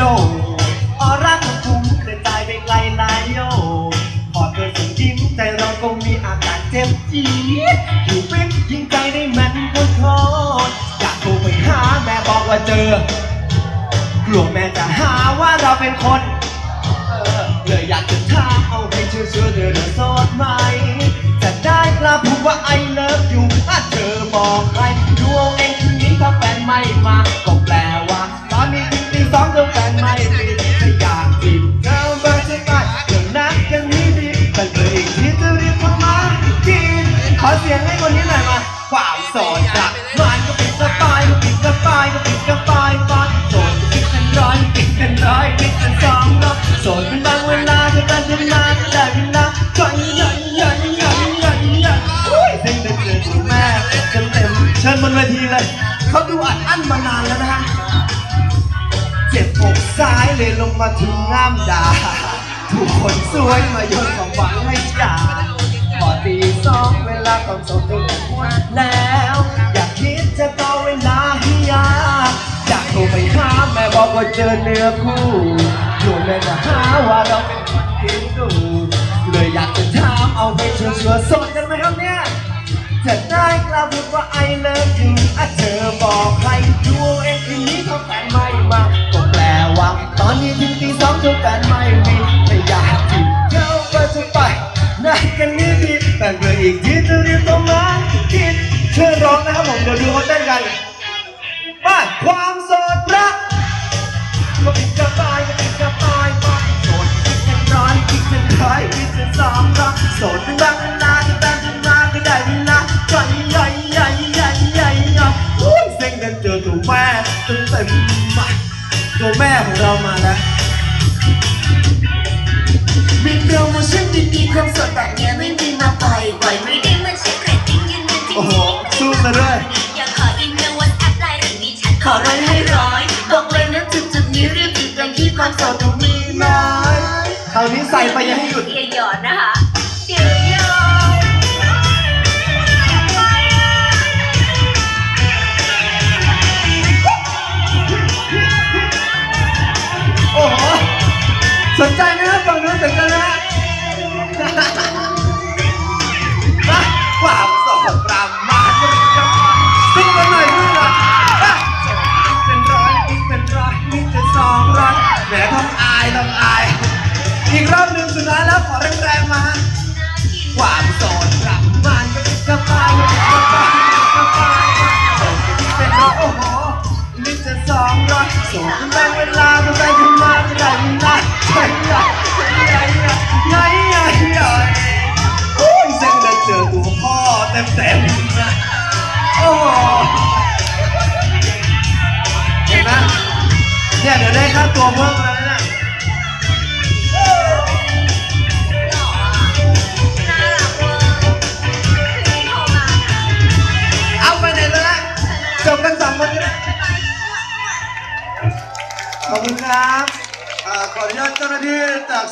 ดออรักของผมกระจายไปไกลหลายโยพอเกิดสิ่งยิ้มใจเราก็มีอาการเจ็บจี๊ดอยู่เป็นยิงใจได้มันก็ทอนอยากโทรไปหาแม่บอกว่าเจอกลัวแม่จะหาว่าเราเป็นคนเลยอยากจะท้าเอาให้เชื่อเชื่อเธอโสดไหม จะได้กล้าพูดว่า I love you ถ้าเธอบอกใครดวงเองคืนนี้ถ้าแฟนไม่มาก็ งให้คนนี้หน่อยมาความโสดจากมันก็ปิดกระปายก็ปิดกระปายก็ปิดกระปายก่อนโสดก็ปิดเป็นร้อยปิดเป็นร้อยปิดเป็นสองรอบโสดเป็นบางเวลาก็ได้เวลาก็ได้เวลาก็ยัยยัยยัยยัยยัยอุ้ยสิ่งเด็ดเกิดของแม่เต็มเต็มเชิญบนเวทีเลยเขาดูอัดอั้นมานานแล้วนะฮะเจ็บอกซ้ายเลยลงมาถึงงามดาถูกคนสวยมาโยนของหวังให้จ่า สองเวลาต้องสอบถึงหมดแล้ว อยากคิดจะต่อเวลาให้ยาอยากโทรไปหาแม่บอกว่าเจอเนื้อคู่กลัวแม่จะหาว่าเราเป็นคนทิ้งดูเลยอยากจะถามเอาไปชัวร์ๆโสดกันไหมครับเนี่ยจะได้กล้าพูดว่า I love you อะเธอบอกใครดูเอาเองคืนนี้เขาแฟนไม่มาก็แปลว่า ตอนนี้ถึงตีสองเธอแฟนไม่มี เต้นกันมาความโสดรักก็ปิดกระปายก็ปิดกระปายมาโสดคิดเป็นร้อยคิดเป็นร้อยคิดเป็นสองรักโสดเป็นบางเวลาก็ได้เวลาก็ได้เวลาใหญ่ใหญ่ใหญ่ใหญ่ใหญ่ใหญ่อุ้ยเซ็งกันเจอตัวแม่เต็มเต็มมาตัวแม่ของเรามาแล้วมีโปรโมชั่นดีๆความสดแบบเนี้ยไม่มีมาปล่อยปล่อยไม่ได้มันใช่เรตติ้งยืนยันจริงโอ้โหสู้ซะด้วย ความสดต้องมีน้อยคราวนี้ใส่ไปยังให้หยุด อย่าหยอดนะคะเดี๋ยหยอดโอ้โห สนใจไหม แหมต้องอายต้องอาย อีกรอบหนึ่งสุดท้ายแล้วขอแรงๆมาความโสดประมาก็เป็นกำลังก็เป็นกำลังก็เป็นกำลังเป็นร้อยโอ้โหนี่จะสองร้อยโสดเป็นแบ่งเวลาก็ได้ขึ้นมาก็ได้เวลาใช่ใช่ใช่ใช่ใช่ใหญ่ ตัวเพิ่มแล้วนะเอาไปไหนเลยนะจบกันสองคนเลยขอบคุณครับอ่าขออนุญาตเจ้าหน้าที่จาก